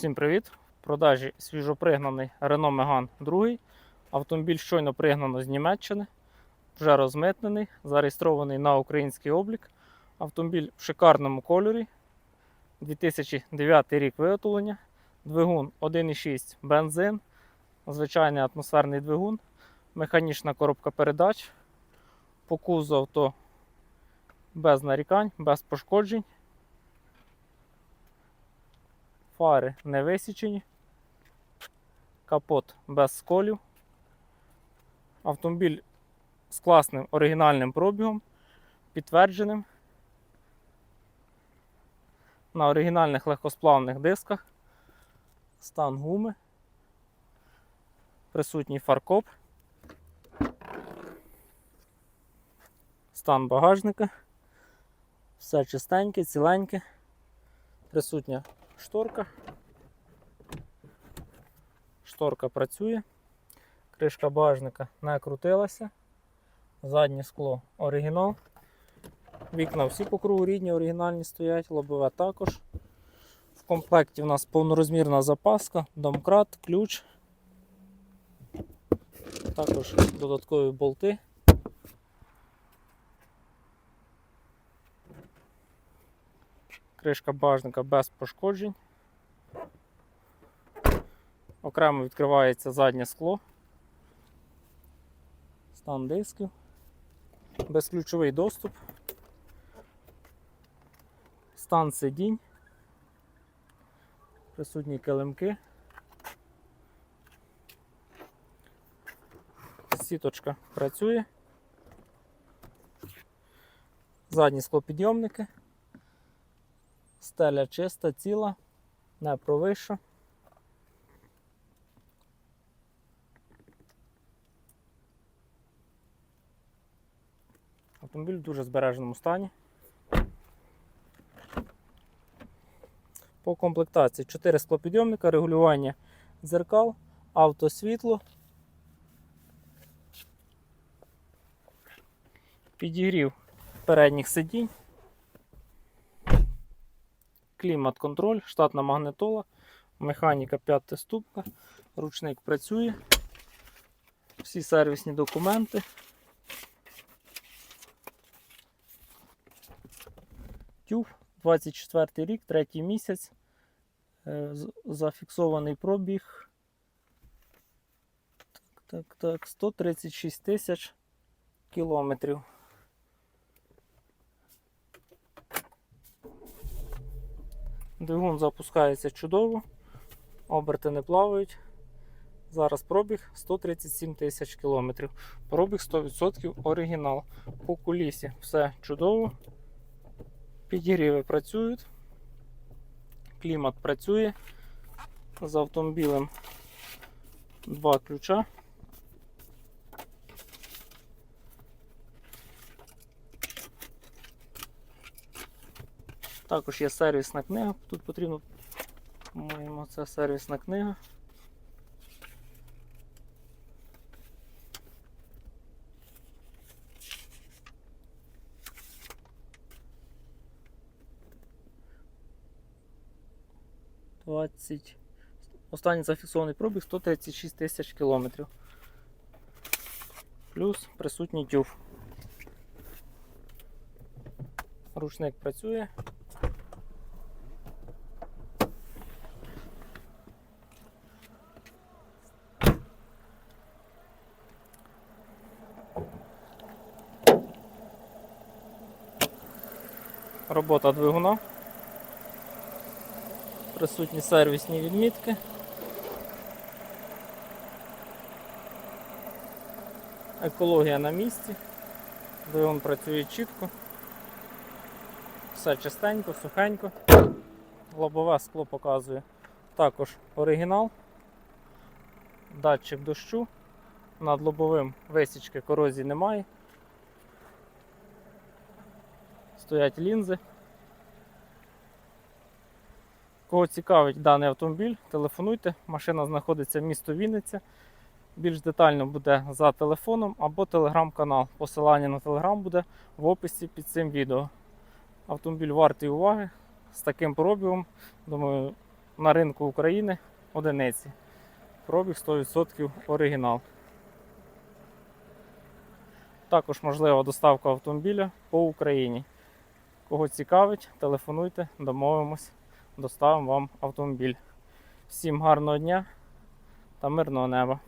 Всім привіт! В продажі свіжопригнаний Renault Megane 2. Автомобіль щойно пригнано з Німеччини, вже розмитнений, зареєстрований на український облік. Автомобіль в шикарному кольорі. 2009 рік виготовлення. Двигун 1,6 бензин, звичайний атмосферний двигун, механічна коробка передач. По кузову авто без нарікань, без пошкоджень. Фари не висічені. Капот без сколів. Автомобіль з класним оригінальним пробігом, підтвердженим. На оригінальних легкосплавних дисках. Стан гуми. Присутній фаркоп. Стан багажника. Все чистеньке, ціленьке. Присутня шторка. Шторка працює. Кришка багажника не крутилася. Заднє скло оригінал. Вікна всі по кругу рідні, оригінальні стоять, лобове також. В комплекті в нас повнорозмірна запаска, домкрат, ключ. Також додаткові болти. Кришка багажника без пошкоджень. Окремо відкривається заднє скло. Стан дисків. Безключовий доступ. Стан сидінь. Присутні килимки. Сіточка працює. Задні склопідйомники. Стеля чиста, ціла, не провища. Автомобіль в дуже збереженому стані. По комплектації 4 склопідйомника, регулювання дзеркал, автосвітло, підігрів передніх сидінь, клімат-контроль, штатна магнитола, механіка 5 ступка, ручник працює, всі сервісні документи. TÜV, 24 рік, третій місяць. Е, Зафіксований пробіг. Так, так, 136 тисяч кілометрів. Двигун запускається чудово, оберти не плавають. Зараз пробіг 137 тисяч кілометрів. Пробіг 100% оригінал. По кулісі все чудово. Підігріви працюють, клімат працює. З автомобілем два ключа. Також є сервісна книга. Тут потрібно, по-моєму, це сервісна книга. Останній зафіксований пробіг 136 тисяч кілометрів. Плюс присутній тюф. Ручник працює. Робота двигуна. Присутні сервісні відмітки. Екологія на місці. Двигун працює чітко. Все чистенько, сухенько. Лобове скло показує також оригінал. Датчик дощу. Над лобовим висічки корозії немає. Стоять лінзи. Кого цікавить даний автомобіль, телефонуйте. Машина знаходиться в місто Вінниця. Більш детально буде за телефоном або телеграм-канал. Посилання на телеграм буде в описі під цим відео. Автомобіль вартий уваги з таким пробігом. Думаю, на ринку України одиниці. Пробіг 100% оригінал. Також можлива доставка автомобіля по Україні. Кого цікавить, телефонуйте, домовимось, доставимо вам автомобіль. Всім гарного дня та мирного неба!